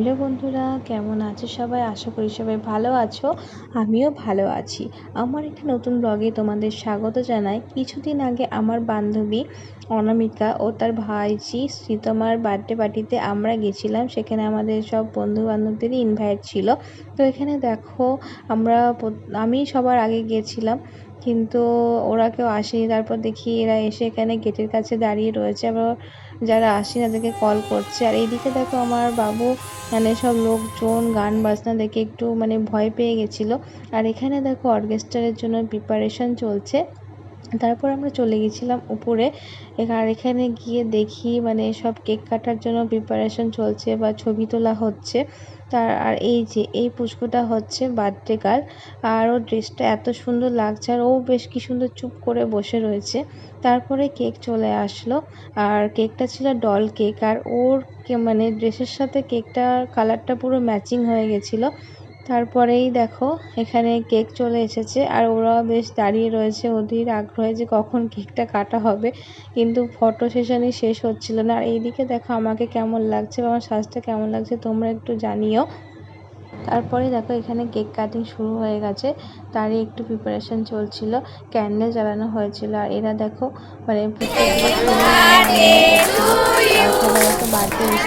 Hello বন্ধুরা, কেমন আছো সবাই? আশা করি সবাই ভালো আছো, আমিও ভালো আছি। আমার একটি নতুন ব্লগে তোমাদের স্বাগত জানাই। কিছুদিন আগে আমার বান্ধবী অনামিকা ও তার ভাইজি শ্রীতমার বার্থডে পার্টিতে আমরা গেছিলাম। সেখানে আমাদের সব বন্ধু বান্ধবদেরই ইনভাইট ছিল। তো এখানে দেখো, আমরা আমি সবার আগে গিয়েছিলাম কিন্তু ওরা কেউ আসেনি। তারপর দেখি এরা এসে এখানে গেটের কাছে দাঁড়িয়ে রয়েছে। আবার যারা আসেনি তাদেরকে কল করছে। আর এইদিকে দেখো আমার বাবু মানে সব লোকজন, গান বাজনা দেখে একটু মানে ভয় পেয়ে গেছিল। আর এখানে দেখো অর্কেস্ট্রার জন্য প্রিপারেশন চলছে। তারপর আমরা চলে গেছিলাম উপরে। আর এখানে গিয়ে দেখি মানে সব কেক কাটার জন্য প্রিপারেশন চলছে বা ছবি তোলা হচ্ছে। তার আর এই যে, এই পুষ্পটা হচ্ছে বার্থডে গার্ল আর ওর ড্রেসটা এত সুন্দর লাগছে আর ও বেশ কি সুন্দর চুপ করে বসে রয়েছে। তারপরে কেক চলে আসলো। আর কেকটা ছিল ডল কেক আর ওর মানে ড্রেসের সাথে কেকটার কালারটা পুরো ম্যাচিং হয়ে গেছিল। তারপরেই দেখো এখানে কেক চলে এসেছে আর ওরা বেশ দাঁড়িয়ে রয়েছে অধীর আগ্রহে যে কখন কেকটা কাটা হবে। কিন্তু ফটো সেশনই শেষ হচ্ছিল না। আর এইদিকে দেখো আমাকে কেমন লাগছে বা আমার সাজটা কেমন লাগছে তোমরা একটু জানিও। তারপরে দেখো এখানে কেক কাটিং শুরু হয়ে গেছে। তারই একটু প্রিপারেশন চলছিল। ক্যান্ডেল জ্বালানো হয়েছিল। আর এরা দেখো মানে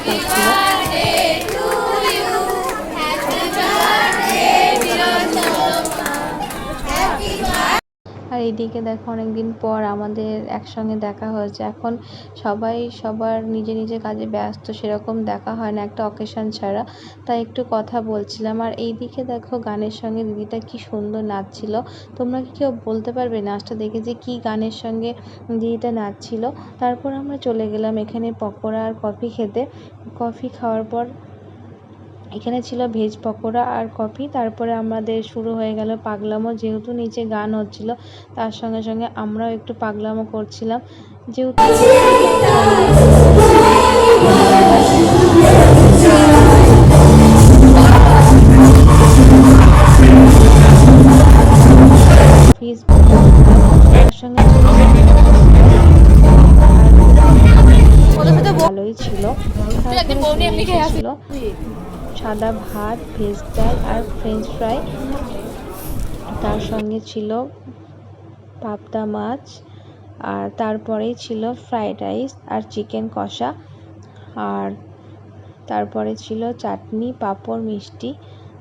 করছিল। এইদিকে দেখো অনেকদিন পর আমাদের একসঙ্গে দেখা হয়েছে। এখন সবাই সবার নিজে নিজে কাজে ব্যস্ত, সেরকম দেখা হয় না একটা অকেশন ছাড়া। তাই একটু কথা বলছিলাম। আর এইদিকে দেখো গানের সঙ্গে দিদিটা কি সুন্দর নাচছিল। তোমরা কি কেউ বলতে পারবে নাচটা দেখে যে কি গানের সঙ্গে দিদিটা নাচছিল? তারপর আমরা চলে গেলাম এখানে পকোড়া আর কফি খেতে। কফি খাওয়ার পর এখানে ছিল ভেজ পকোড়া আর কফি তারপরে আমাদের শুরু হয়ে গেল পাগলামো। যেহেতু নিচে গান হচ্ছিল তার সঙ্গে সঙ্গে আমরাও একটু পাগলামো করছিলাম। যেহেতু ভালোই ছিল। ছিল। সাদা ভাত, ভেজ ডাল আর ফ্রেঞ্চ ফ্রাই তার সঙ্গে ছিল পাবদা মাছ আর তারপরেই ছিল ফ্রাইড রাইস আর চিকেন কষা। আর তারপরে ছিল চাটনি, পাঁপড়, মিষ্টি।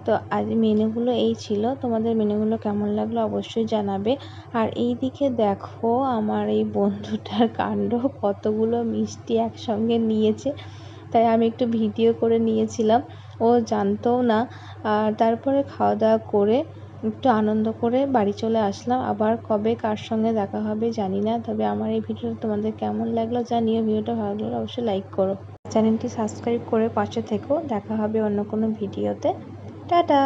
তো আজ মেনুগুলো এই ছিল। তোমাদের মেনুগুলো কেমন লাগল অবশ্যই জানাবে। আর এই দিকে দেখো আমার এই বন্ধুটার কাণ্ড, কতগুলো মিষ্টি একসঙ্গে নিয়েছে। তাই আমি একটু ভিডিও করে নিয়েছিলাম। ও জানতোও না। আর তারপরে খাওয়া দাওয়া করে একটু আনন্দ করে বাড়ি চলে আসলাম। আবার কবে কার সঙ্গে দেখা হবে জানি না। তবে আমার এই ভিডিওটা তোমাদের কেমন লাগল জানিও। ভিডিওটা ভালো লাগলে অবশ্যই লাইক করো। চ্যানেলটি সাবস্ক্রাইব করে পাশে থেকো। দেখা হবে অন্য কোনো ভিডিওতে। টাটা!